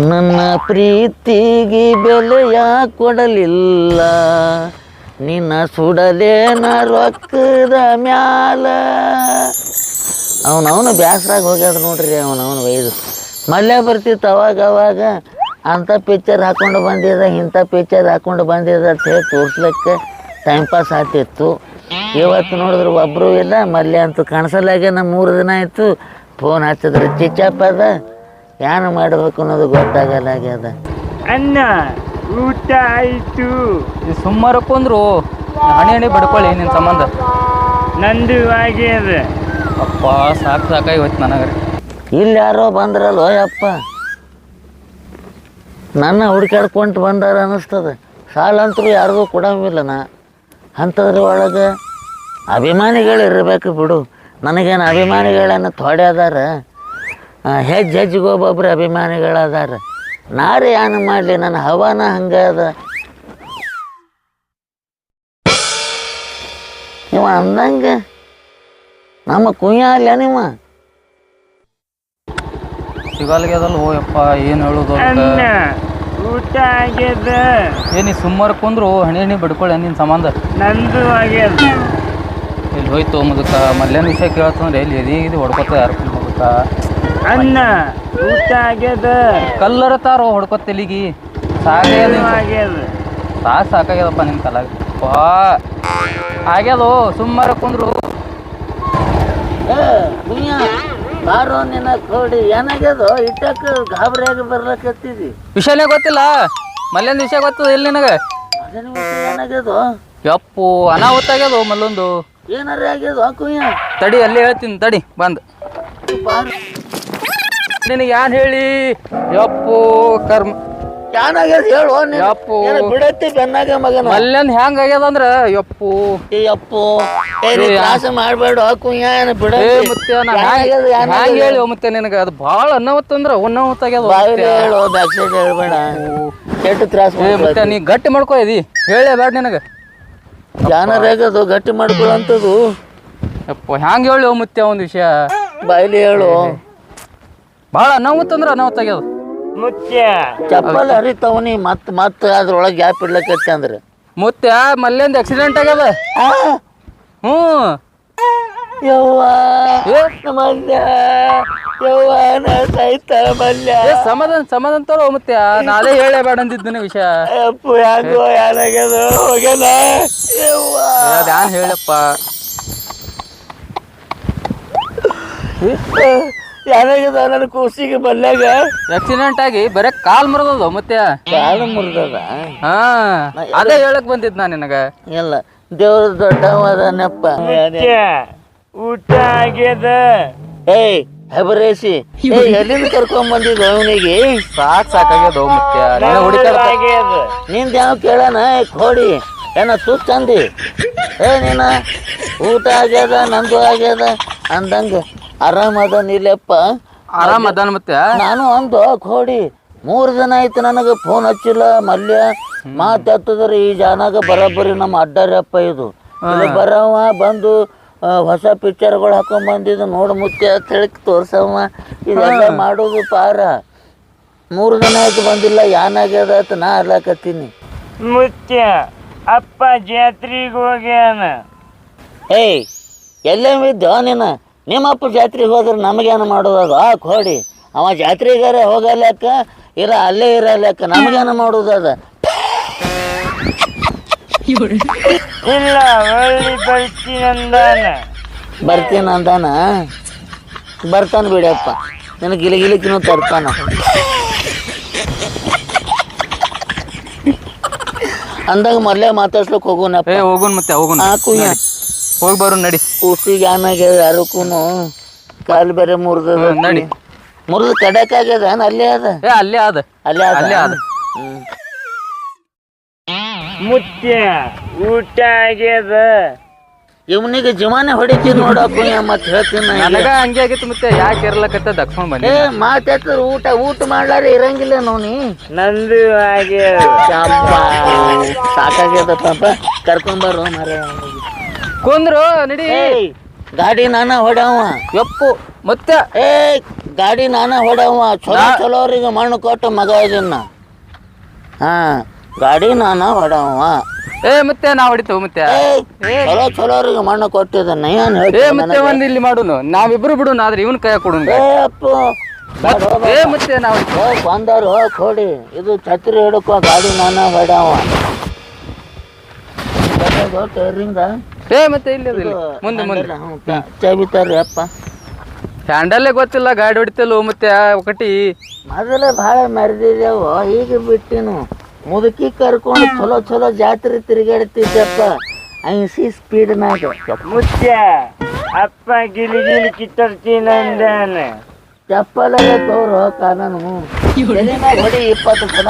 ನನ್ನ ಪ್ರೀತಿಗೆ ಬೆಲೆಯ ಕೊಡಲಿಲ್ಲ. ನಿನ್ನ ಸುಡದೇನ ರೊಕ್ಕದ ಮ್ಯಾಲ. ಅವನವನು ಬ್ಯಾಸ್ರಾಗ ಹೋಗ್ಯಾದ ನೋಡ್ರಿ ಅವನವನು ಒಯ್ದು ಮಲ್ಲೆ ಬರ್ತಿತ್ತು ಅವಾಗ ಅವಾಗ ಅಂಥ ಪಿಕ್ಚರ್ ಹಾಕೊಂಡು ಬಂದಿದ್ದ ಇಂಥ ಪಿಕ್ಚರ್ ಹಾಕೊಂಡು ಬಂದಿದ್ದ ಅಂತ ಹೇಳಿ ತೋರ್ಸ್ಲಿಕ್ಕೆ ಟೈಮ್ ಪಾಸ್ ಆಗ್ತಿತ್ತು. ಇವತ್ತು ನೋಡಿದ್ರೆ ಒಬ್ಬರು ಇಲ್ಲ ಮಲ್ಲೆ ಅಂತೂ ನಮ್ಮ ಮೂರು ದಿನ ಆಯಿತು. ಫೋನ್ ಹಚ್ಚಿದ್ರೆ ಚಿಚ್ಚಪ್ಪದ ಏನು ಮಾಡಬೇಕು ಅನ್ನೋದು ಗೊತ್ತಾಗಲಾಗ್ಯದ ಅನ್ನ ಊಟ ಆಯ್ತು. ಈ ಅಂದ್ರು ಹಣೆ ಹಣೆ ಬಡ್ಕೊಳ್ಳಿ ನಿನ್ನ ಸಂಬಂಧ. ನಂದು ಆಗ್ಯದ ಅಪ್ಪ ಸಾಕು ಸಾಕಾಗಿ ಹೋಯ್ತು ನನಗೆ ಇಲ್ಲಿ ಯಾರೋ ಬಂದ್ರಲ್ಲ ಯಪ್ಪ. ನನ್ನ ಹುಡ್ಕಾಡ್ಕೊಂಡು ಬಂದಾರ ಅನ್ನಿಸ್ತದ. ಸಾಲಂತರೂ ಯಾರಿಗೂ ಕೊಡಂಗಿಲ್ಲ ನಾ. ಅಂಥದ್ರ ಒಳಗೆ ಅಭಿಮಾನಿಗಳು ಇರಬೇಕು ಬಿಡು. ನನಗೇನು ಅಭಿಮಾನಿಗಳೇನು ಥೋಡೆ ಅದಾರ? ಹೆಜ್ಜೆ ಹೆಜ್ಜೆಗೆ ಒಬ್ಬೊಬ್ರು ಅಭಿಮಾನಿಗಳಾದಾರ. ನಾರೇ ಏನು ಮಾಡಲಿ ನನ್ನ ಹವಾನ ಹಂಗೆ ಅದ ಇವ ಅಂದಂಗೆ ನಮ್ಮ ಕುಯ್ಯ ಅಲ್ಲ ನಿಮ್ಮ ಸಿಗಲ್ಗ್ಯದಲ್ಲ ಓ ಯಪ್ಪ ಏನು ಹೇಳೋದು ಊಟ ಆಗ್ಯದ. ಕುಂದ್ರು ಹಣಿ ಹಣಿ ಬಡ್ಕೊಳ್ಳಿ ನಿನ್ನ ಸಂಬಂಧ. ನಂದು ಆಗ್ಯದ. ಇಲ್ಲಿ ಹೋಯ್ತು ಮುದಕ? ಮಲ್ಲೇನ ವಿಷಯ ಕೇಳ್ತಂದ್ರೆ ಎಲ್ಲಿ ಎದಿ ಇದು ಹೊಡ್ಕೊತ ಯಾರು ಮುದುಕ? ಅನ್ನ ಊಟ ಆಗ್ಯದ? ಕಲ್ಲರ ತಾರೋ ಹೊಡ್ಕೊತ ತೆಲಿಗಿ. ಸಾಕಾಗ್ಯದ ನಂದು. ಆಗ್ಯದ? ಸಾಕು ಸಾಕಾಗ್ಯದಪ್ಪ ನಿನ್ನ ಕಲಾಗ. ವಾ ಆಗ್ಯದೋ? ಸುಮ್ಮರ ಕುಂದ್ರು. ಬಾರೋ ನಿನ್ನ ಕೋಡಿ. ಏನಾಗ್ಯದೋ? ಇಟ್ಟಕ್ಕ ಗಾಬರಿಯಾಗಿ ಬರ್ಲಕತ್ತಿದಿ. ವಿಷಯನೇ ಗೊತ್ತಿಲ್ಲ. ಮಲ್ಲೊಂದು ವಿಷಯ ಗೊತ್ತದ ಇಲ್ಲಿ ನಿನಗೆ? ಏನಾಗ್ಯದೋ? ಯಪ್ಪು ಅನಾಹುತ ಆಗ್ಯದೋ ಮಲ್ಲೊಂದು? ಏನಾರ ಆಗ್ಯದೋ? ಕುಯ್ಯ ತಡಿ ಅಲ್ಲೇ ಹೇಳ್ತೀನಿ. ತಡಿ ಬಂದ್. ಬಾರೋ. ನಿನಗೆ ಯಾನ್ ಹೇಳಿ? ಯಪ್ಪು ಕರ್ಮ. ಏನಾಗ್ಯದ ಹೇಳು ನೀನು. ಯಪ್ಪು. ಏನ ಬಿಡತ್ತಿ ಬೆನ್ನಾಗ ಮಗನ? ಮಲ್ಲೇನ್ ಹೆಂಗ್ ಆಗ್ಯದ ಅಂದ್ರ ಯಪ್ಪು. ಏ ಅಪ್ಪು ಏ ನೀ ತ್ರಾಸ ಮಾಡ್ಬೇಡ ಕುಯ್ಯ ಏನ ಏ ಬಿಡತ್ತಿ ಮತ್ತೆ ನಾ ಏನಾಗ್ಯದ, ಹ್ಯಾಂಗ್ ಏನಾಗ್ಯದ? ಹೇಳಿ ಮತ್ತೆ ನಿನಗ? ಅದು ಭಾಳ ಅನಾಹುತ ಅಂದ್ರ ಅನಾಹುತ ಆಗ್ಯದ ಬಾವಿಲಿ ಹೇಳು ಬ್ಯಾಕ್ ಸೈಡ್ ಹೇಳ್ಬೇಡ. ಕೆಟ್ಟ ತ್ರಾಸ ಏ ಮತ್ತೆ ನೀ ಗಟ್ಟಿ ಮಾಡ್ಕೋ ಇದಿ. ಹೇಳೇ ಬೇಡ ನಿನಗ. ಏನಾರ ಆಗ್ಯದು ಗಟ್ಟಿ ಮಾಡ್ಕೊಳ್ಳೋಂಥದ್ದು ಯಪ್ಪ ಹ್ಯಾಂಗ್ ಹೇಳಿ ಮತ್ತೆ ಒಂದ್ ವಿಷಯ? ಬಾಯ್ಲಿ ಹೇಳು. ಭಾಳ ಅನಾಹುತ ಅಂದ್ರ ಅನಾಹುತ ಆಗ್ಯದ. ಮುತ್ಯ. ಚಪ್ಪಲ್ ಹರಿತಾವನಿ ಮತ್ ಮತ್ ಅದ್ರೊಳಗೆ ಗ್ಯಾಪ್ ಇಡ್ಲಕತ್ತೆ ಅಂದ್ರೆ. ಮುತ್ಯ ಮಲ್ಲಿಂದ ಆಕ್ಸಿಡೆಂಟ್ ಆಗ್ಯದ. ಹ್ಮ್ ಹ್ಞೂ. ಯವ್ವ ಮಲ್ಯ ಯವ್ವ ನಾ ಮಲ್ಯ. ಏ ಸಮಾಧಾನ ಸಮಾಧಾನ ತೋರ ಮತ್ತೆ ನಾಳೆ ಹೇಳೇ ಬೇಡ ಅಂದಿದ್ದೇನೆ ವಿಷಯ. ಅಪ್ಪು ಯಾಕೋ ಯಾರಾಗ್ಯದ ಹೋಗ್ಯಾನ. ಯವ್ವ. ಯಾನ್ ಹೇಳಪ್ಪ. ಯಾರಾಗ್ಯದ? ನನ್ನ ಕೂಸಿಗೆ ಮಲ್ಯಾಗ ಆಕ್ಸಿಡೆಂಟ್ ಆಗಿ ಬರೇ ಕಾಲ್ ಮುರಿದದ ಮತ್ತೆ? ಕಾಲ ಮುರಿದದ? ಹಾ ಅದೇ ಹೇಳಕ್ ಬಂದಿದ್ ನಾ ನಿನಗ. ಇಲ್ಲ ದೇವ್ರ ದೊಡ್ಡವದ ನೆಪ್ಪ ಮುತ್ಯ ಊಟ ಆಗ್ಯದ. ಏಯ್ ಹೆಬರೇಸಿ ಎಲ್ಲಿಂದ ಕರ್ಕೊಂಡ್ ಬಂದಿದ್ದು ಅವನಿಗೆ? ಸಾಕ್ ಸಾಕಾಗ್ಯದ ಮತ್ತೆ. ನೀನ ನಿಂದ ಯಾವ ಕೇಳನ ಕೋಡಿ. ಏನ ತುತ್ತಂದಿ ಏ ನೀನ. ಊಟ ಆಗ್ಯದ ನಂದು ಆಗ್ಯದ ಅಂದಂಗ. ಆರಾಮದ ಇಲ್ಲಪ್ಪ ಆರಾಮ್ ಅದಾನ ಮತ್ತೆ? ನಾನು ಒಂದು ಕೋಡಿ ಮೂರು ದಿನ ಆಯ್ತು ನನಗೆ ಫೋನ್ ಹಚ್ಚಿಲ್ಲ ಮಲ್ಯ. ಮಾತಾಡ್ತದ್ರಿ ಈ ಜಾನಾಗ ಬರೋಬ್ಬರಿ ನಮ್ಮ ಅಡ್ಡಾರ್ಯಪ್ಪ ಇದು. ಇಲ್ಲಿ ಬರವ ಬಂದು ಆ, ಹೊಸ ಪಿಕ್ಚರ್ಗಳು ಹಾಕೊಂಡ್ ಬಂದಿದ್ದು ನೋಡು ಮುತ್ತೆ ಅಂತ ಹೇಳಿ ತೋರ್ಸವ ಇದೆಲ್ಲ ಮಾಡೋದು ಪಾರ. ಮೂರು ದಿನ ಆಯ್ತು ಬಂದಿಲ್ಲ ಯಾನಾಗ್ಯದ ಅಂತ ನಾ ಅರ್ಲಾಕತ್ತೀನಿ. ಮುತ್ಯ ಅಪ್ಪ ಜಾತ್ರೆಗೆ ಹೋಗ್ಯಾನ. ಏಯ್ ಎಲ್ಲೇ ಇದ್ದೋ ನೀನು? ನಿಮ್ಮಪ್ಪ ಜಾತ್ರೆಗೆ ಹೋದ್ರೆ ನಮಗೇನು ಮಾಡೋದಾಗ ಆ ಕೋಡಿ. ಅವ ಜಾತ್ರೆಗಾರ ಹೋಗಲ್ಯಾಕ ಇರ ಅಲ್ಲೇ ಇರಲಕ್ಕ ನಮಗೇನು ಮಾಡೋದದ ಅದ? ಇಲ್ಲ ಒಳ್ಳಿ ಬರ್ತೀನಂದಾನ ಬರ್ತೀನಿ ಅಂದಾನ ಬರ್ತಾನ ಬಿಡಪ್ಪ ನಿನ ಗಿಲಿ ಗಿಲಿಕಿನೂ ತರ್ತಾನ. ಅಂದಾಗ ಮೊದಲೇ ಮಾತಾಡ್ಸ್ಲಿಕ್ಕೆ ಹೋಗೋಣ ಏ ಹೋಗುನ್ ಮತ್ತೆ ಹೋಗೋಣ ಹೋಗಿ ಬರು ನಡಿ. ಕೂಸಿಗೆ ಆಮ್ಯಾಗ ಯಾರಕ್ಕೂ ಕಾಲು ಬೇರೆ ಮುರಿದ ನಡಿ. ಮುರಿದು ಕಡಕಾಗ್ಯದ ಅಲ್ಲೇ ಅದ? ಏ ಅಲ್ಲೇ ಅದ. ಅಲ್ಲೇ ಅದ? ಅಲ್ಲೇ ಅದ. ಮುತ್ಯ ಊಟ ಆಗ್ಯದ. ಇವನಿಗೆ ಜಮಾನೆ ಹೊಡಿತೀನಿ ನೋಡಪ್ಪ ಮತ್ತೆ ಹೇಳ್ತೀನಿ. ನನಗ ಹಂಗೆ ಆಗಿತ್ತು ಮತ್ತೆ ಯಾಕೆ ಇರ್ಲಕತ್ತ ದಕ್ಸ್ಕೊಂಡ್ ಬಂದಿ? ಏ ಮಾತಾಡ್ತಾರ ಊಟ ಊಟ ಮಾಡ್ಲಾರ ಇರಂಗಿಲ್ಲ ನೋನಿ ನಂದು ಹಾಗೆ ಸಾಕಾಗ್ಯದ ಪಾಪ. ಕರ್ಕೊಂಬರು ಮರ ಕುಂದ್ರು ನಡಿ. ಗಾಡಿ ನಾನ ಹೊಡವ. ಎಪ್ಪು ಮತ್ತೆ? ಏ ಗಾಡಿ ನಾನ ಹೊಡವ. ಚಲೋ ಚಲೋರಿಗೆ ಮಣ್ಣು ಕೊಟ್ಟು ಮಗ ಇದನ್ನ. ಹಾ ಗಾಡಿ ನಾನ ಹೊಡವ. ಏ ಮತ್ತೆ ನಾ ಹೊಡಿತೇವೆ ಮತ್ತೆ? ಚಲೋ ಚಲೋರಿಗೆ ಮಣ್ಣು ಕೊಟ್ಟಿದ್ದಾನ ಏನ್ ಏ ಮತ್ತೆ ಒಂದ್ ಇಲ್ಲಿ ಮಾಡುನು. ನಾವಿಬ್ರು ಬಿಡುನು ಆದ್ರೆ ಇವನ್ ಕೈ ಕೊಡುನು ಏ ಅಪ್ಪು. ಏ ಮತ್ತೆ ನಾವು ಹೋಗ್ ಬಂದವ್ರು ಹೋಗ್ ಕೊಡಿ. ಇದು ಛತ್ರಿ ಹಿಡ್ಕೋ ಗಾಡಿ ನಾನ ಹೊಡವ. ಟೈರಿಂಗ ಏ ಮತ್ತೆ ಇಲ್ಲ ಇಲ್ಲಿ ಮುಂದೆ ಗೊತ್ತಿಲ್ಲ ಗಾಡಿ ಹೊಡಿತಲ್ಲ ಮತ್ತೆ ಒಕಟಿ. ಮೊದಲೇ ಬಹಳ ಮರೆದಿದ್ದೆವು ಈಗ ಬಿಟ್ಟಿನ. ಮುದುಕಿ ಕರ್ಕೊಂಡು ಚಲೋ ಚಲೋ ಜಾತ್ರೆ ತಿರುಗಾಡ್ತಿದ್ದಪ್ಪ. ಐಸಿ ಸ್ಪೀಡ್ ಮ್ಯಾಗ. ಮುಚ್ಚ ಅಪ್ಪ ಗಿಲಿ ಗಿಲಿ ಕಿತ್ತರ್ತೀನಿ ಅಂದಾನೆ ಚಪ್ಪಲೇ ತೋರು ಕಾನೂನು. ಹೊಡಿ ಇಪ್ಪತ್ತು ಸಲ?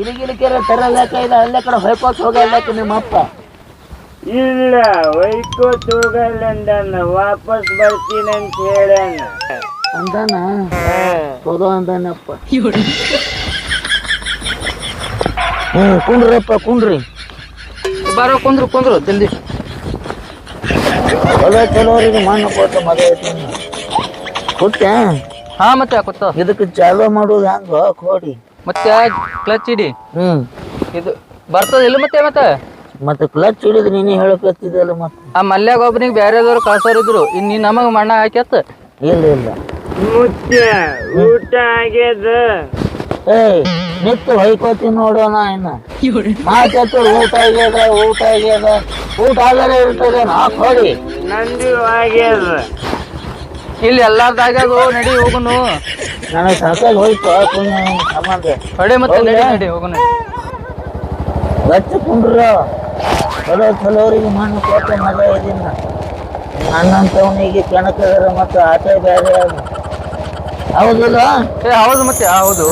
ನಂಬರ್ ತರ ಗಿಲಿ ಇದೆ ಅಲ್ಲೇ ಕಡೆ ಹೊಯ್ಕೋತ್ ನಿಮ್ಮ ಅಪ್ಪ ಇಲ್ಲ ಒಯ್ಕೋತ್ ಹೋಗಲ್ಲಂದಾನ ವಾಪಸ್ ಬರ್ತೀನಂತ ಹೇಳಾನ ಅಂದಾನ ಚಲೋ ಅಂದಾನಪ್ಪ ಹ್ಮ್ ಕುಂಡ್ರಪ್ಪ ಕುಂಡ್ರಿ. ಬಾರೋ ಕುಂದ್ರು ಕುಂದ್ರು ಜಲ್ದಿ ಚಲೋ ಚಲೋರಿಗೆ ಮಣ್ಣು ಕೊಟ್ಟು ಮದುವೆ ಕೊಟ್ಟೆ ಹಾ ಮತ್ತೆ ಕೂತ ಇದಕ್ಕೆ ಚಾಲೋ ಮಾಡೋದು ಹಂಗ ಕೋಡಿ. ಮತ್ತೆ ಕ್ಲಚ್ ಇಡಿ. ಹ್ಮ್. ಇದು ಬರ್ತದ ಇಲ್ಲ ಮತ್ತೆ ಮತ್ತೆ? ಮತ್ತೆ ಕ್ಲಚ್ ಹಿಡಿದು ನೀನೇ ಹೇಳಕತ್ತಿದ್ದಲ್ಲ ಮತ್ತೆ. ಆ ಮಲ್ಯಾಗ ಒಬ್ಬನಿಗೆ ಬೇರೆದವ್ರು ಕಳ್ಸೋರಿದ್ರು ಇನ್ ನೀ ನಮಗ್ ಮಣ್ಣ ಹಾಕ್ಯತ್? ಇಲ್ಲ ಇಲ್ಲ. ಊಟ ಆಗ್ಯದ. ಏಯ್ ನಿತ್ತು ಹೊಯ್ಕೋತೀನಿ ನೋಡೋಣ ಇನ್ನ. ಮಾತಾಡ್ತು ಊಟ ಆಗ್ಯದ ಊಟ ಆಗ್ಯದ. ಊಟ ಆಗಲೇ ಇರ್ತದೆ ನಾ ಕೊಡಿ ನಂದು ಆಗ್ಯದ. ಇಲ್ಲಿ ಎಲ್ಲಾರ್ದಾಗ ನಡಿ ಹೋಗುನು. ನನಗೆ ಸಾಕಾಗಿ ಹೋಯ್ತು ಪುಣ್ಯ ಸಂಬಂಧ ಹೊಡೆ ಮತ್ತೆ ನಡಿ ನಡಿ ಹೋಗುನು. ರಚ್ಚ ಕುಂಡ್ರ. ಚಲೋ ಚಲೋರಿಗೆ ಮಣ್ಣು ಕೊಟ್ಟ ಮಗ ಇದನ್ನ. ನನ್ನಂತವನಿಗೆ ಕೆಣಕದ್ರ ಮತ್ತು ಆಟ ಬೇರೆ ಹೌದಲ್ಲ? ಏ ಹೌದು ಮತ್ತೆ ಹೌದು.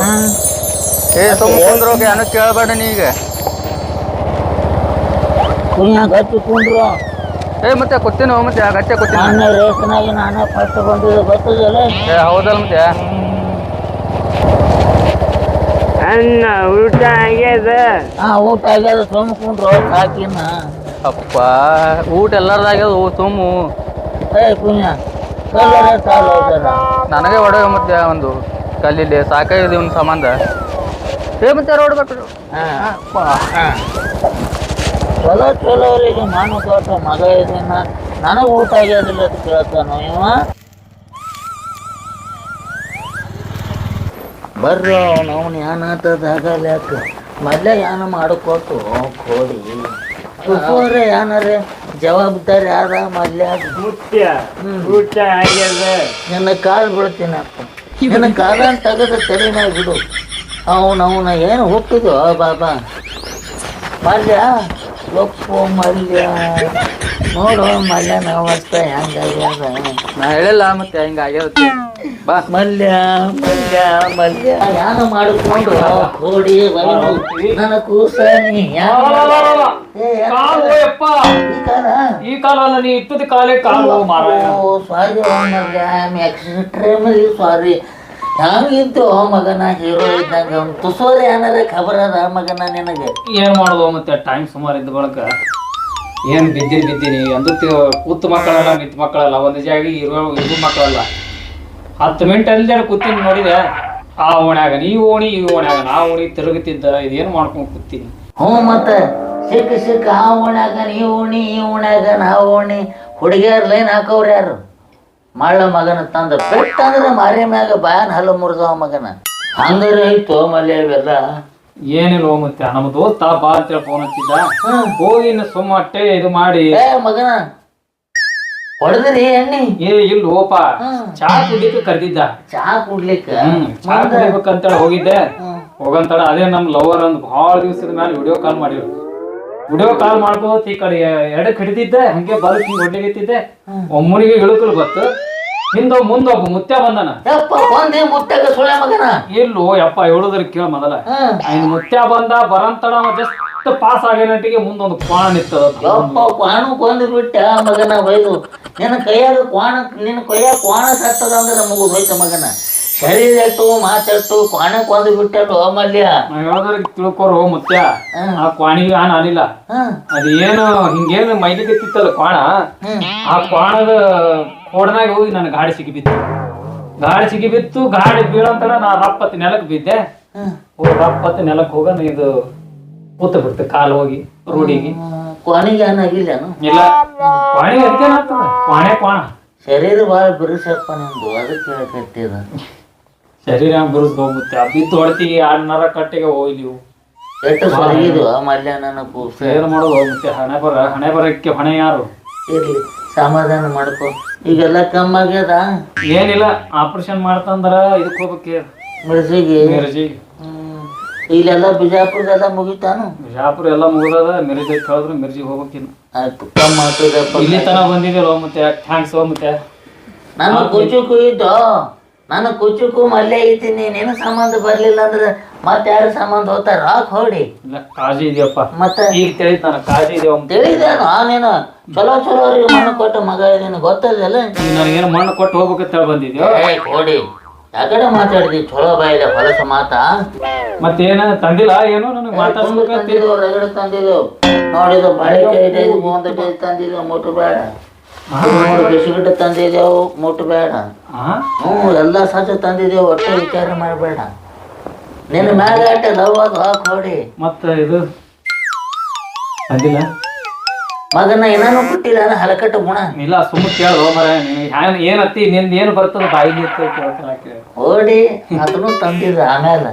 ಏ ಸುಮ್ ಕುಂದ್ರೋಗ ಏನೋ ಕೇಳಬೇಡ ನೀ ಈಗ. ಪುಣ್ಯ ಗಚ್ಚ ಕುಂಡ್ರು. ಏ ಮತ್ತೆ ಕೊತ್ತೀನಿ ಮತ್ತೆ ಗಟ್ಟೆ ಕೊತ್ತೀನಿ ನಾನು ರೇಸ್ನಾಗಿ ನಾನೇ ಫಸ್ಟ್ ಬಂದು ಗೊತ್ತಿಲ್ಲ ಏ ಹೌದಲ್ಲ ಮತ್ತೆ? ಅನ್ನ ಊಟ ಆಗ್ಯದ? ಹಾ ಊಟ ಆಗ್ಯದ ಸುಮ್ಮ ಕುಂಡ್ರು ಸಾಕಿನ ಅಪ್ಪ ಊಟ ಎಲ್ಲಾರ್ದಾಗ್ಯದ ಸುಮ್ಮು ಏ ಪುಣ್ಯ. ಕಲ್ಲರೆ ಸಾಲು ಹೋಗ್ಯಾರ. ನನಗೆ ಒಡವೆ ಮತ್ತೆ ಒಂದು ಕಲ್ಲಿಲ್ಲಿ ಸಾಕಾಗಿದೆ ಒಂದು ಸಂಬಂಧ. ಏ ಮತ್ತೆ ರೋಡ್ ಬೇಕು ಹಾ. ಹಾ. ಚಲೋ ಚಲೋರಿಗೆ ನಾನು ಕೊಟ್ಟ ಮಗ ಇದನ್ನ ನನಗೆ ಊಟ ಆಗ್ಯದಿಲ್ಲ ಅಂತ ಕೇಳ್ತಾನ ಇವ? ಬರ್ರಿ ಅವನು ಅವನು ಏನಾತದಾಗಲ್ಲ ಯಾಕೆ? ಮೊದಲೇ ಏನು ಮಾಡಿಕೊಟ್ಟು ಕೋಡಿ ತುಪ್ಪರೆ ಏನಾರೆ ಜವಾಬ್ದಾರಿ ಆದ ಮುತ್ಯ ಊಟ ಆಗ್ಯದ. ನಿನ್ನ ಕಾಲು ಬೀಳ್ತೀನಪ್ಪ ನಿನ್ನ ಕಾಲನ್ನು ತೆಗೆದು ತಲೆ ಮೇಲೆ ಬಿಡು. ಅವನು ಅವನ ಏನು ಹುಟ್ಟಿದು ಬಾಬಾ? ಮಲ್ಯ ಒಪ್ಪು ಮಲ್ಯ ನೋಡು ಮಲ್ಯ ಅವಸ್ಥೆ ಹೆಂಗಾಗ್ಯದ. ನಾ ಹೇಳಿಲ್ಲ ಮತ್ತೆ ಹಿಂಗ ಬಾ. ಮಲ್ಯ ಮಲ್ಯ ಮಲ್ಯ. ಯಾನ ಮಾಡಿಕೊಂಡು ಕೋಡಿ ಬೈದು ನನ್ನ ಕೂಸ ನೀ ಯಪ್ಪ ಈ ಕಾಲ ಈ ಕಾಲ? ಅಲ್ಲ ನೀ ಇಟ್ಟದ ಕಾಲೇ ಕಾಲು ಮಾರಾಯ. ಸಾರಿ ಮಲ್ಯ. ಎಕ್ಸ್ಟ್ರೀಮ್ಲಿ ಸಾರಿ ಹಂಗಿದ್ದು ಮಗನ ಹೀರೋ ಇದ್ದಂಗ ಅವ್ನು ತುಸೋರಿ ಏನಾರ ಖಬರ್ ಅದ ಮಗನ ನಿನಗೆ. ಏನ್ ಮಾಡುವ ಮತ್ತೆ ಟೈಮ್ ಸುಮಾರು ಇದ್ದ ಬಳಕ? ಏನ್ ಬಿದ್ದೀನಿ ಬಿದ್ದೀನಿ ಅಂದು ಕೂತ್ ಮಕ್ಕಳಲ್ಲ ಮಿತ್ ಮಕ್ಕಳಲ್ಲ ಒಂದು ಜಾಗ ಇರೋ ಇದು ಮಕ್ಕಳಲ್ಲ. ಹತ್ತು ಮಿನಿಟ್ ಅಲ್ಲದೆ ಕೂತೀನಿ ನೋಡಿದೆ. ಆ ಓಣ್ಯಾಗ ನೀ ಓಣಿ ಈ ಓಣ್ಯಾಗ ನಾ ಓಣಿ ತಿರುಗುತ್ತಿದ್ದ. ಇದೇನ್ ಮಾಡ್ಕೊಂಡು ಕೂತೀನಿ ಹ್ಞೂ ಮತ್ತೆ ಸಿಕ್ಕ ಸಿಕ್ಕ ಆ ಓಣ್ಯಾಗ ನೀ ಓಣಿ ಈ ಓಣ್ಯಾಗ ನಾ ಓಣಿ. ಹುಡುಗಿಯರ್ ಲೈನ್ ಹಾಕೋರು ಯಾರು? ಮಳ್ಳ ಮಗನ ತಂದ ಬಿಟ್ಟಂದ್ರೆ ಮಾರಿ ಮ್ಯಾಗ ಬಾಯನ್ ಹಲ್ಲು ಮುರಿದವ ಮಗನ. ಹಂಗಾರೆ ಐತೋ ಮಲ್ಯ ಇವೆಲ್ಲ. ಏನಿಲ್ಲ ಮತ್ತೆ ನಮ್ಮ ದೋಸ್ತ ಬಾ ಅಂತೇಳಿ ಫೋನ್ ಹಚ್ಚಿದ್ದ ಹೋಗಿ ಸುಮ್ಮಟ್ಟೆ ಸುಮ್ಮ ಅಟ್ಟೆ ಇದು ಮಾಡಿ. ಏ ಮಗನ ಹೊಡೆದ್ರಿ ಎಣ್ಣಿ? ಏ ಇಲ್ಲ ಓಪ ಚಾ ಕುಡ್ಲಿಕ್ಕೆ ಕರೆದಿದ್ದ. ಚಾ ಕುಡ್ಲಿಕ್ಕ? ಹ್ಮ್ ಚಾ ಕುಡಿಬೇಕಂತೇಳಿ ಹೋಗಿದ್ದೆ. ಹೋಗಂತಡ ಅದೇ ನಮ್ ಲವರ್ ಅಂದ್ ಭಾಳ ದಿವಸದ ಮೇಲೆ ವಿಡಿಯೋ ಕಾಲ್ ಮಾಡಿರು ವಿಡಿಯೋ ಕಾಲ್ ಮಾಡ್ಕೋತ ಈ ಕಡೆ ಎಡಕ್ ಹಿಡಿದಿದ್ದೆ ಹಂಗೆ ಬಲ್ಕ್ ಹಿಂಗ್ ಹೊಡ್ಲಿಗತ್ತಿದ್ದೆ ಒಮ್ಮನಿಗೆ ಇಳುಕಲ್ ಬತ್ತು ಹಿಂದ ಮುಂದೊಬ್ಬ ಮುತ್ಯ ಬಂದನ. ಯಪ್ಪ ಒಂದೇ ಮಗನ. ಇಲ್ಲೋ ಯಪ್ಪ ಹೇಳುದ್ರ ಕೇಳ ಮೊದಲ. ಐದು ಮುತ್ಯ ಬಂದ ಬರಂತಡ ಜಸ್ಟ್ ಪಾಸ್ ಆಗಿನಟ್ಟಿಗೆ ಮುಂದೊಂದು ಕ್ವಾಣ ನಿತ್ತದ ಯಪ್ಪ ಕ್ವಾಣ ಕೊಂದು ಬಿಟ್ಟ ಮಗನ ಬೈದು. ನಿನ್ನ ಕೈಯಾಗ ಕ್ವಾಣ ನಿನ್ನ ಕೈಯಾಗ ಕ್ವಾಣ ಸತ್ತದ ಅಂದ್ರೆ ಮಗು ಬೈತ ಮಗನ. ಶರೀರ ಮಾತಾಡ್ತು ಕ್ವಾಣಕ್ ಒಂದು ಕೊಂದು ಬಿಟ್ಟಲ್ಲ ಮಲ್ಯ? ತಿಳ್ಕೊರು ಮುತ್ಯ. ಆ ಕ್ವಾಣಿಗೆ ಆನ್ ಆಲಿಲ್ಲ. ಅದೇನು ಹಿಂಗೇನು ಮೈಲಿ ತಿತ್ತಲ್ಲ ಕ್ವಾಣ? ಆ ಕ್ವಾಣದ ಕೋಡನಾಗ ಹೋಗಿ ನನ್ನ ಗಾಡಿ ಸಿಗಿ ಬಿತ್ತು ಗಾಡಿ ಸಿಗಿ ಬಿತ್ತು ಗಾಡಿ ಬೀಳಂತರ ನಾ ರಪ್ಪತ್ತು ನೆಲಕ್ ಬಿದ್ದೆ. ಓ ರಪ್ಪತ್ತಿ ನೆಲಕ್ಕೆ ಹೋಗ ಇದು ಕೂತ ಬಿಡ್ತು ಕಾಲು ಹೋಗಿ ರೋಡಿಗೆ ಕೊನೆಗೆ ಆಗಿಲ್ಲ ಇಲ್ಲ. ಕ್ವಾಣಿಗೆ ಅದಕ್ಕೆ ಕ್ವಾಣೆ ಪಾಣ ಶರೀರ ಭಾಳ ಬಿರುಸಪ್ಪ ನಿಮ್ದು ಅದಕ್ಕೆ ಹೇಳ್ಕತ್ತಿದ ಶರೀರ ಬಿರುಸ್ ಹೋಗುತ್ತೆ. ಆ ಬಿದ್ದು ಹೊಡ್ತಿಗೆ ಎರಡು ನರ ಕಟ್ಟಿಗೆ ಹೋಗಿ ನೀವು. ಎಷ್ಟು ಸೊರಗಿದ್ವು ಆ ಮಲ್ಯ ನನ್ನ ಕೂಸ ಏನು ಮಾಡೋದು? ಹೋಗುತ್ತೆ. ಹಣೆ ಬರ ಹಣೆ ಬರಕ್ಕೆ ಹೊಣೆ ಯಾರು? ಇರ್ಲಿ ಸಮಾಧಾನ ಮಾಡ್ಕೋ. ಈಗೆಲ್ಲ ಕಮ್ಮಿ ಆಗ್ಯದ? ಏನಿಲ್ಲ ಆಪರೇಷನ್ ಮಾಡ್ತಂದ್ರ ಇದಕ್ಕೆ ಹೋಗ್ಬೇಕು ಮಿರ್ಜಿಗೆ? ಮಿರ್ಜಿ. ಹ್ಮ್. ಇಲ್ಲೆಲ್ಲ ಬಿಜಾಪುರದೆಲ್ಲ ಮುಗಿತಾನು? ಬಿಜಾಪುರ ಎಲ್ಲ ಮುಗಿದದ ಮಿರ್ಜಿ ಕಳೆದ್ರು ಮಿರ್ಜಿ ಹೋಗ್ಬೇಕಿನ್ನು ಆಯ್ತು ಕಮ್ಮಿ ಆಗ್ತದಪ್ಪ ಇಲ್ಲಿ ತನ ಬಂದಿದ್ದೀರ ಮತ್ತೆ ಥ್ಯಾಂಕ್ಸ್ ಮತ್ತೆ ನಾನು ಕುಚುಕು ಇದ್ದು? ನಾನು ಕುಚುಕು ಅಲ್ಲೇ ಇದ್ದೀನಿ ನೀನು ಸಂಬಂಧ ಬರ್ಲಿಲ್ಲ ಅಂದ್ರೆ ಮತ್ತೆ ಯಾರು ಸಂಬಂಧ ಹೋಗ್ತಾರ? ರಾಕ್ ಹೊಡಿ ಕಾಳಜಿ ಇದೆಯಪ್ಪ. ಮತ್ತೆ? ಈಗ ತಿಳಿತಾನ ಕಾಜಿ ಇದೆಯೋ ಅಂತ. ತಿಳಿದೇನು? ಆ ನೀನು ಚಲೋ ಚಲೋ ಅವ್ರಿಗೆ ಮಣ್ಣು ಕೊಟ್ಟು ಮಗ ಇದೀನಿ ಗೊತ್ತದಲ್ಲ? ನನಗೇನು ಮಣ್ಣು ಕೊಟ್ಟು ಹೋಗ್ಬೇಕಂತ ಹೇಳಿ ಬಂದಿದ್ಯೋ ಕೊಡಿ ಯಾಕಡೆ ಮಾತಾಡಿದಿ? ಚಲೋ ಬಾಯಿದೆ ಹೊಲಸ ಮಾತಾ. ಮತ್ತೇನ ತಂದಿಲ್ಲ? ಏನು ನನಗೆ ಮಾತಾಡ್ಸ್ಬೇಕಂತ ತಂದಿದ್ದು ರಗಡೆ ತಂದಿದ್ದೆವು ನೋಡಿದ ಬಾಳಿಕೆ ಇದೆ ಒಂದು ತಂದಿದ್ದು ಮುಟ್ಟು ಬೇಡ. ಮೂರು ಬಿಸಿಗಿಟ್ಟು ತಂದಿದ್ದೆವು ಮುಟ್ಟು ಬೇಡ. ಹಾ ಹ್ಞೂ ಎಲ್ಲ ಸಜ್ಜ ತಂದಿದ್ದೆವು ಒಟ್ಟೆ ವಿಚಾರ ಮಾಡಬೇಡ. ನಿನ್ನ ಮ್ಯಾಲ ಅಟ್ಟೆ ಲವ್ ಅದು ಹಾಕ್ ಹೊಡಿ ಮತ್ತ ಇದು ಅದಿಲ್ಲ ಮಗನ ಏನಾನು ಕೊಟ್ಟಿಲ್ಲ ಅನ್ನ ಹಲಕಟ್ಟ ಗುಣ. ಇಲ್ಲ ಸುಮ್ಮ ಕೇಳು ಮರ ಏನು ಏನತ್ತಿ ನಿಂದ ಏನು ಬರ್ತದ ಬಾಯಿ ಅಂತ ಕೇಳ್ಕೊಳಕ್ಕೆ ಓಡಿ ಅದನ್ನು ತಂದಿದ್ದ ಆಮೇಲೆ.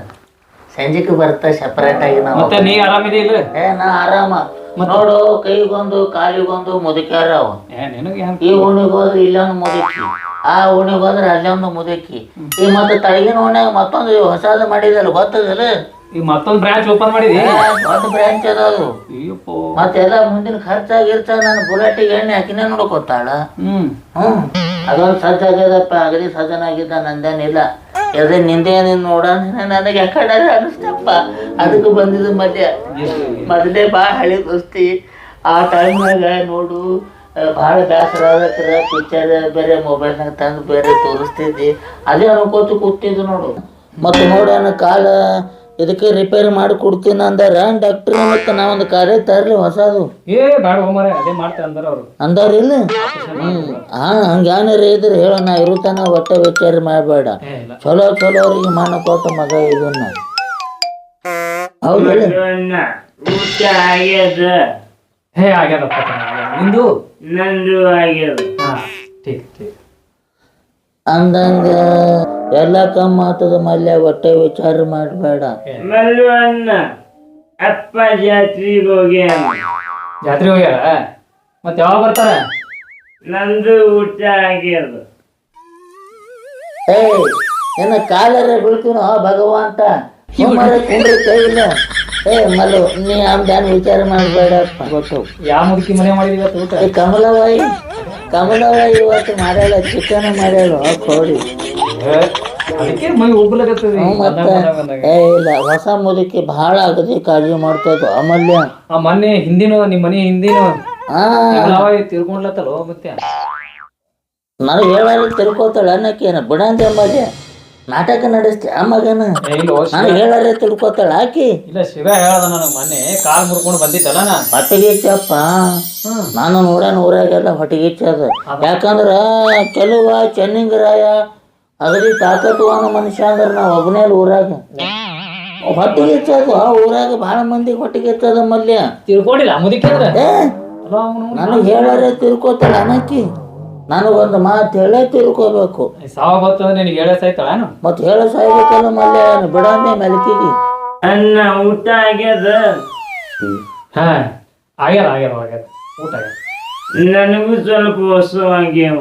ಸಂಜೆಗೆ ಬರ್ತಾ ಸೆಪರೇಟ್ ಆಗಿ ನಾವು ಮತ್ತೆ ನೀ ಇಲ್ಲ? ಏ ನಾ ಆರಾಮ. ನೋಡು ಕೈಗೊಂದು ಕಾಲಿಗೊಂದು ಮುದುಕ್ಯಾರ ಅವ. ಏ ನಿನಗೆ ಹೆಂಗ್ ಈ ಓಣಿಗೆ ಹೋದ್ರೆ ಇಲ್ಲೊಂದು ಮುದುಕಿ. ಆ ಓಣಿಗೆ ಹೋದ್ರೆ ಅಲ್ಲೊಂದು ಮುದುಕಿ. ಈ ಮತ್ತೆ ತಳಗಿನ ಓಣ್ಯಾಗ ಮತ್ತೊಂದು ಹೊಸದ ಮಾಡಿದಲ್ಲ ಗೊತ್ತದಲ್ಲ? ಈ ಮತ್ತೊಂದು ಬ್ರಾಂಚ್ ಓಪನ್ ಮಾಡಿದಿ? ಏ, ದೊಡ್ಡ ಬ್ರಾಂಚ್ ಅದ ಅದು. ಮತ್ತೆಲ್ಲ ಮುಂದಿನ ಖರ್ಚ ಗಿರ್ಚ ನಾನು ಬುಲೆಟಿಗೆ ಎಣ್ಣೆ ಹಾಕಿನೇ ನೋಡ್ಕೊತಾಳ. ಹ್ಮ್. ಹ್ಮ್. ಅದೊಂದು ಸಜ್ಜಾಗ್ಯದಪ್ಪ ಅಗದಿ ಸಜ್ಜನಾಗಿದ್ದ ನಂದೇನಿಲ್ಲ. ಅದೇ ನಿಂದೆಯನ್ನು ನೋಡ, ನನಗೆ ಯಾಕಡೆ ಅನಿಸ್ತಪ್ಪ ಅದಕ್ಕೆ ಬಂದಿದ್ದು ಮಧ್ಯ ಮೊದಲೇ ಭಾಳ ಹಳೆ ದೋಸ್ತಿ. ಆ ಟೈಮ್ನಾಗ ನೋಡು ಭಾಳ ಬೇಸರ ಆದಕ್ರ ಪಿಕ್ಚರ್ ಬೇರೆ ಮೊಬೈಲ್ನಾಗ ತಂದು ಬೇರೆ ತೋರಿಸ್ತಿದ್ದಿ. ಅದೇ ಅನ್ಕೋತು ಕೂತಿದ್ದು ನೋಡು. ಮತ್ತು ನೋಡೋಣ ಕಾಲ ಇದಕ್ಕೆ ರಿಪೇರಿ ಮಾಡಿ ಕೊಡ್ತೀನಿ ಅಂದಾರ. ಡಾಕ್ಟರ್ ಮತ್ತೆ ನಾವೊಂದು ಕಾರ್ಯ ತರಲಿ ಹೊಸದು. ಏ ಬೇಡ ಹೋಮರೆ ಅದೇ ಮಾಡ್ತಾರೆ ಅಂದ್ರ ಅವ್ರು. ಅಂದವ್ರಿಲ್ಲ ಹ್ಮ್ ಹಾ ಹಂಗ್ಯಾನಾರ ಇದ್ರೆ ಹೇಳೋಣ ಇರುತ್ತಾನ ಒಟ್ಟೆ ವಿಚಾರ ಮಾಡಬೇಡ ಚಲೋ ಚಲೋ ಅವ್ರಿಗೆ ಮಾನ ಕೊಟ್ಟ ಮಗ ಇದನ್ನ. ಹೌದಿಲ್ಲ ಅಣ್ಣ ಊಟ ಆಗ್ಯದ. ಹೇ ಆಗ್ಯದಪ್ಪ ಚೆನ್ನಾಗಿ. ನಿಂದು? ನಂದು ಆಗ್ಯದ. ಹಾ ಠೀಕ್ ಠೀಕ್. ಅಂದಂಗ ಎಲ್ಲ ತಮ್ಮ ಆತದ ಮಲ್ಯ ಹೊಟ್ಟೆ ವಿಚಾರ ಮಾಡಬೇಡ. ಮಲ್ಲು ಅಣ್ಣ ಅಪ್ಪ ಜಾತ್ರೆಗೆ ಹೋಗ್ಯಾನ. ಜಾತ್ರೆ ಹೋಗ್ಯಾರ ಮತ್ತೆ ಯಾವಾಗ ಬರ್ತಾರ? ನಂದು ಊಟ ಆಗ್ಯದ. ಏಯ್ ಏನ ಕಾಲರ ಬೀಳ್ತೀನೋ ಭಗವಂತ. ಸುಮ್ಮನೆ ಕುಂಡ್ರಿ ಕೈ ಏ ಮಲ್ಲು ನೀ ಆಮ್ದಾನ ವಿಚಾರ ಮಾಡಬೇಡಪ್ಪ. ಗೊತ್ತು. ಯಾವ ಮುದುಕಿ ಮನೆ ಮಾಡಿದೀವಿ ಇವತ್ತು ಊಟ? ಈ ಕಮಲವಾಯಿ ಕಮಲವಾಯಿ ಇವತ್ತು ಮಾಡ್ಯಾಳ ಚಿಕನ್ ಮಾಡ್ಯಾಳ. ಕೋಳಿ ಏ, ಇಲ್ಲ ಹೊಸ ಮೂಲಿಕೆ ಬಹಳ ಅಗದಿ ಕಾಳಜಿ ಮಾಡ್ತದ ಅಮಲ್ಯ. ಆ ಮೊನ್ನೆ ಹಿಂದಿನ ನಿಮ್ಮ ಮನೆ ಹಿಂದಿನ. ಆ. ತಿರ್ಕೊಂಡ್ಲತ್ತಲ್ಲ ಮತ್ತೆ? ನನಗೆ ಹೇಳಾರ ತಿಳ್ಕೊತಾಳ ಅನ್ನಕ್ಕೇನ? ಬಿಡಂತ ಅಮ್ಮಗೆ ನಾಟಕ ನಡೆಸ್ತಿ ಆ ಮಗನ. ನನಗೆ ಹೇಳಾರ ತಿಳ್ಕೊತಾಳ ಆಕಿ. ಇಲ್ಲ ಶಿವ ಹೇಳ್ದ ನನಗೆ ಮೊನ್ನೆ. ಕಾಲ್ ಮುರ್ಕೊಂಡು ಬಂದಿದ್ದಲ್ಲ ನಾ ಹೊಟ್ಟಿಗೆ ನಾನು ನೋಡ ಊರಾಗೆಲ್ಲ ಹೊಟ್ಟಿಗೆ ಅದ. ಯಾಕಂದ್ರ ಕೆಲವ ಚೆನ್ನಿಂಗರಾಯ ಅಗದಿ ತಾಕತ್ವನ ಮನುಷ್ಯ ಅಂದ್ರೆ ನಾವು ಒಬ್ಬನೇ ಊರಾಗ. ಹೊಟ್ಟಿಗೆ ಹೆಚ್ಚಾಗ ಊರಾಗ ಭಾಳ ಮಂದಿ ಹೊಟ್ಟಿಗೆ ಹೆಚ್ಚದ ಮಲ್ಯ. ತಿಳ್ಕೊಂಡಿಲ್ಲ ಮುದುಕಿ ಅಂದ್ರೆ? ಏ ಅಲ್ಲ ಅವ್ನು ನನಗೆ ಹೇಳಾರೆ ತಿಳ್ಕೊತಾಳ ಅನಕ್ಕಿ ನನಗೊಂದು ಮಾತು ಹೇಳೇ ತಿಳ್ಕೊಬೇಕು. ಸಾವ ಬರ್ತದ ನಿನಗೆ ಹೇಳ ಸಾಯ್ತಾಳ ಏನು? ಮತ್ತೆ ಹೇಳ ಸಾಯ್ಬೇಕಲ್ಲ ಮಲ್ಯ ಬಿಡಂದೆ ಮೆಲಕಿಗೆ. ಅನ್ನ ಊಟ ಆಗ್ಯದ? ಹಾ ಆಗ್ಯದ ಆಗ್ಯದ ಆಗ್ಯಾರ ಊಟ ಆಗ್ಯದ. ನನಗೂ ಸ್ವಲ್ಪ ಹೊಸವಾಗ್ಯಾವ.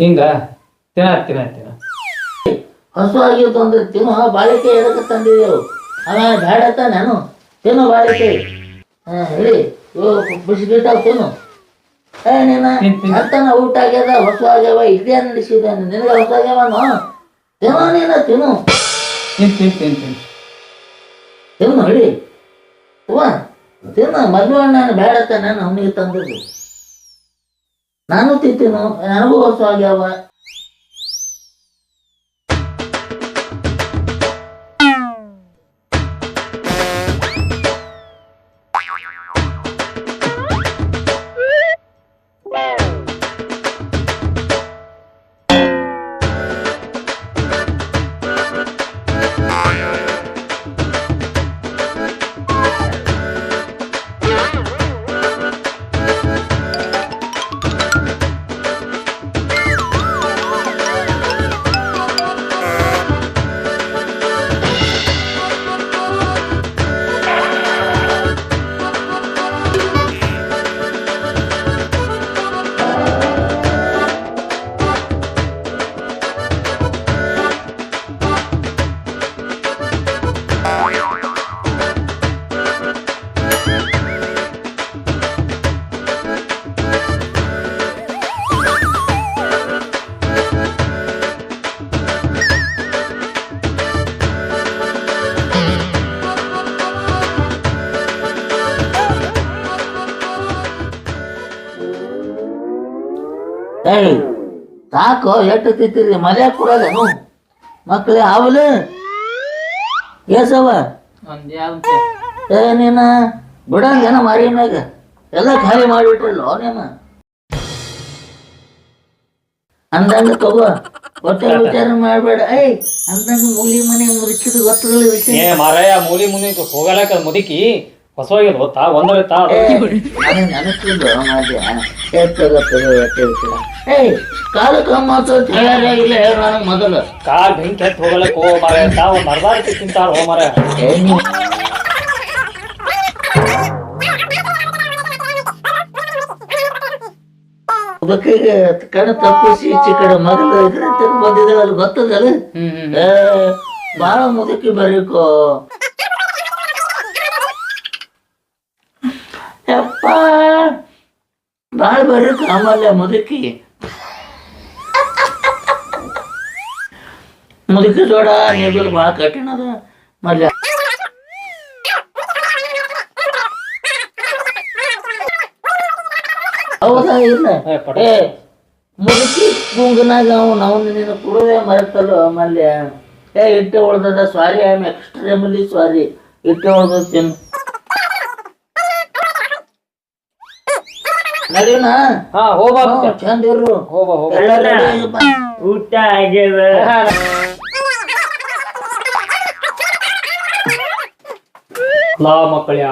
ಹಿಂಗ ತಿನ್ನ ತಿನ್ನ ತಿನ್ನ. ಹಸು ಆಗಿತ್ತು ಅಂದ್ರೆ ತಿನ್ನು ಬಾಳಿಕೆ ಎದಕ್ಕೆ ತಂದಿದ್ದೆವು ಅವ? ಬೇಡ ನಾನು. ತಿನ್ನು ಬಾಳಿಕೆ. ಹಾಂ ಹೇಳಿ. ಬಿಸಿಬಿಟ್ಟ ತಿನ್ನು. ಏ ನೀನ ಅಂತನ ಊಟ ಆಗ್ಯದ ಹೊಸ ಆಗ್ಯಾವ ಇದೇ ನಡೆಸಿದ ನಿನಗೆ ಹೊಸ ಆಗ್ಯಾವನು? ತಿನ್ನು ನೀನ ತಿನ್ನು. ತಿನ್ ತಿನ್ ತಿನ್ ತಿನ್. ತಿನ್ನು ಹೇಳಿ ಹೂವ ತಿನ್ನು. ಮದುವೆ ನಾನು ಬೇಡತ್ತ ನಾನು ಅವನಿಗೆ ತಂದಿದ್ದು. ನಾನು ತಿಂತೀನು. ನನಗೂ ಹೊಸ ಆಗ್ಯಾವ. ಏಯ್ ಸಾಕು ಎಷ್ಟು ತಿಂತೀರಿ? ಮಲೆ ಕೊಡೋದೇನು? ಮಕ್ಕಳೇ ಅವಲು. ಏಸವ ಏ ನೀನ ಬಿಡಂಗೇನ ಮಾರಿ ಮ್ಯಾಗ ಎಲ್ಲ ಖಾಲಿ ಮಾಡಿಬಿಟ್ರಲ್ಲ ನೀನು? ಅಂದಂಗ ತಗೋ ಗೊತ್ತೇ ವಿಚಾರ ಮಾಡಬೇಡ. ಏಯ್ ಅಂದಂಗ ಮೂಲಿ ಮನೆ ಮುರಿಚಿದ ಗೊತ್ತಿಲ್ಲ ವಿಷಯ. ಮಾರಾಯ ಮೂಲಿ ಮುನಿ ಹೋಗಲಕ್ಕ ಅದ್ ಮುದುಕಿ. ಹೊಸವಾಗ್ಯದ ಗೊತ್ತಾ? ಒಂದೊಳ್ಳೆ ತಾ ಮೊದಲು. ಕಾಲ್ ಬೆಂಕಿ ಹತ್ತು ಹೋಗಲಕ್ಕ ಹೋ ಮರ ತಾವು ಮರದಾರಕ್ಕೆ ತಿಂತಾರ ಹೋ ಮರ ಕಣ್ಣು ತಪ್ಪಿಸಿ ಈಚೆ ಕಡೆ ಮಗಲು ಇದ್ರೆ ತೆಗ್ದು ಅಲ್ಲಿ ಗೊತ್ತದಲ್ಲ? ಹ್ಮ್ ಹ್ಮ್. ಏ ಬಾಳ ಮುದುಕಿ ಬರೀಕೋ ಯಪ್ಪ ಬಾಳ ಬರೀಕ ಆಮೇಲೆ ಮುದುಕಿ. ಮುದುಕಿ ಜೋಡ ಹೆಗಲು ಬಾಳ ಕಠಿಣ ಅದ. ಮಲ್ಯ ಹೌದಾ ಇಲ್ಲ? ಏ, ಮುದುಕಿ ಗುಂಗನಾಗ ಅವ್ ಅವನು ನೀನು ಕುರುವೆ ಮರೆತಲ್ಲ ಮಲ್ಯ ಏ ಇಟ್ಟೆ ಉಳ್ದದ sorry I am extremely sorry ಇಟ್ಟೆ ಉಳ್ದದ ತಿನ್ನು. ನಡೀನಾ? ಹಾ ಹೋಗ್ಬಾ ಚಂದ ಇರು ಹೋಗ್ಬಾ ಹೋಗ್ಬಾ. ಎಲ್ಲ ready ಆಗಿಪ್ಪ. ಊಟ ಆಗ್ಯದ ಲಾ ಮಕ್ಕಳ್ಯ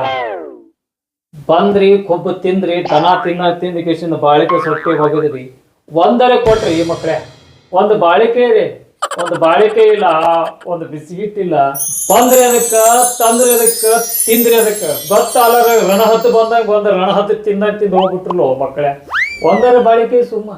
ಬಂದ್ರಿ ಕೊಬ್ಬು ತಿಂದ್ರಿ ದನ ತಿನ್ನ ತಿಂದ ಕೇಸಿಂದ ಬಾಳಿಕೆ ಸೊಟ್ಟಿಗೆ ಹೋಗಿದ್ರಿ. ಒಂದರೆ ಕೊಟ್ರಿ ಈ ಮಕ್ಕಳೇ. ಒಂದು ಬಾಳಿಕೆ ರೀ ಒಂದು ಬಾಳಿಕೆ ಇಲ್ಲ, ಒಂದು ಬಿಸಿಗಿಟ್ ಇಲ್ಲ. ಬಂದ್ರೆ ಅದಕ್ಕ, ತಂದ್ರೆ ಅದಕ್ಕ, ತಿಂದ್ರೆ ಅದಕ್ಕ. ಗೊತ್ತಾಲ ರಣ ಹತ್ತು ಬಂದಾಗ ಬಂದ ರಣ ತಿಂದಾಗ ತಿಂದು ಹೋಗ್ಬಿಟ್ರಲ್ಲ ಮಕ್ಕಳೇ. ಒಂದರ ಬಾಳಿಕೆ ಸುಮ್ಮ.